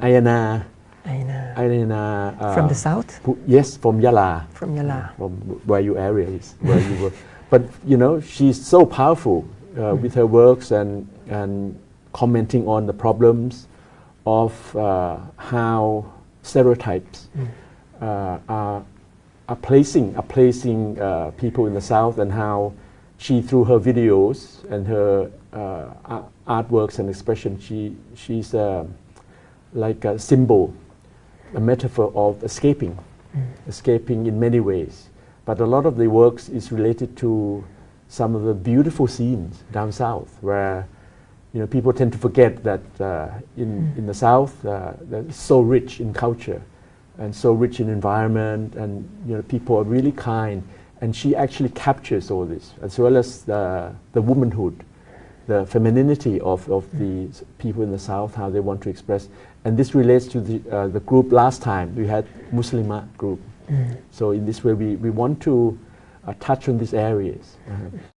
Ayana, Aina. Ayana. Uh, From the south? yes, from Yala. From Yala. from where your area is, where you were. But you know, she's so powerful uh, with her works and and commenting on the problems of uh, how stereotypes uh, are are placing are placing uh, people in the South and how she through her videos and her uh, artworks and expression she she's uh, like a symbol a metaphor of escaping escaping in many ways. But a lot of the works is related to some of the beautiful scenes down south where you know, people tend to forget that uh, in, in the south uh, it's so rich in culture and so rich in environment and you know, people are really kind. And she actually captures all this as well as the, the womanhood the femininity of, of the people in the south, how they want to express. And this relates to the, uh, the group last time, we had Muslima group. So in this way, we, we want to uh, touch on these areas. Uh,